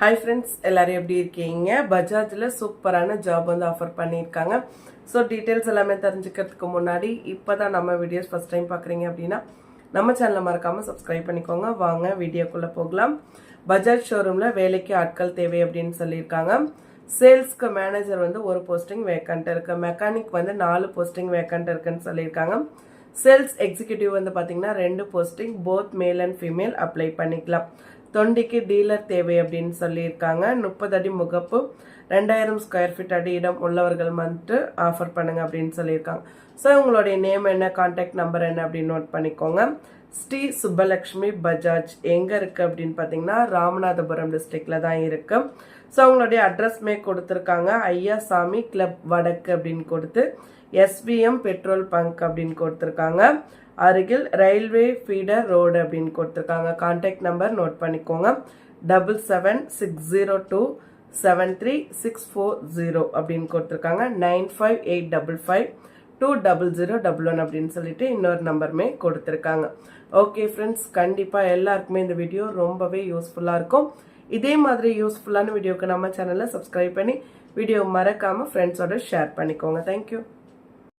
Hi friends எல்லாரும் எப்படி இருக்கீங்க? பஜாஜில் சூப்பரான ஜாப் வந்து ஆஃபர் பண்ணியிருக்காங்க. ஸோ டீட்டெயில்ஸ் எல்லாமே தெரிஞ்சுக்கிறதுக்கு முன்னாடி இப்போ தான் நம்ம வீடியோஸ் ஃபஸ்ட் டைம் பார்க்குறீங்க அப்படின்னா நம்ம சேனலை மறக்காமல் சப்ஸ்கிரைப் பண்ணிக்கோங்க. வாங்க வீடியோக்குள்ளே போகலாம். பஜாஜ் ஷோரூமில் வேலைக்கு ஆட்கள் தேவை அப்படின்னு சொல்லியிருக்காங்க. சேல்ஸ்க்கு மேனேஜர் வந்து ஒரு போஸ்டிங் வேக்கண்ட் இருக்குது மெக்கானிக் வந்து நாலு போஸ்டிங் வேக்கண்ட் இருக்குன்னு சொல்லியிருக்காங்க. சேல்ஸ் எக்ஸிக்யூட்டிவ் வந்து பார்த்தீங்கன்னா ரெண்டு posting both male and female apply பண்ணிக்கலாம். தொண்டிக்கு டீலர் தேவை அப்படின்னு சொல்லியிருக்காங்க. முப்பது அடி முகப்பு ரெண்டாயிரம் ஸ்கொயர் ஃபீட் அடி இடம் உள்ளவர்கள் வந்துட்டு ஆஃபர் பண்ணுங்க அப்படின்னு சொல்லியிருக்காங்க. ஸோ உங்களுடைய நேம் என்ன கான்டாக்ட் நம்பர் என்ன அப்படின்னு நோட் பண்ணிக்கோங்க. ஸ்ரீ சுப்பலக்ஷ்மி பஜாஜ் எங்கே இருக்குது அப்படின்னு பார்த்தீங்கன்னா ராமநாதபுரம் டிஸ்ட்ரிக்டில் தான் இருக்கு. ஸோ அவங்களுடைய அட்ரஸ்மே கொடுத்துருக்காங்க. ஐயா சாமி கிளப் வடக்கு அப்படின்னு கொடுத்து எஸ்பிஎம் பெட்ரோல் பங்க் அப்படின்னு கொடுத்துருக்காங்க. அருகில் ரயில்வே ஃபீடர் ரோடு அப்படின்னு கொடுத்துருக்காங்க. கான்டாக்ட் நம்பர் நோட் பண்ணிக்கோங்க. Double seven six zero two seven three six four zero அப்படின்னு கொடுத்துருக்காங்க. Nine five eight double five two double zero double one அப்படின்னு சொல்லிட்டு இன்னொரு நம்பருமே கொடுத்துருக்காங்க. ஓகே ஃப்ரெண்ட்ஸ் கண்டிப்பாக எல்லாருக்குமே இந்த வீடியோ ரொம்பவே யூஸ்ஃபுல்லாக இருக்கும். இதே மாதிரி யூஸ்ஃபுல்லான வீடியோக்கு நம்ம சேனலை சப்ஸ்கிரைப் பண்ணி வீடியோ மறக்காமல் ஃப்ரெண்ட்ஸோட ஷேர் பண்ணிக்கோங்க. தேங்க்யூ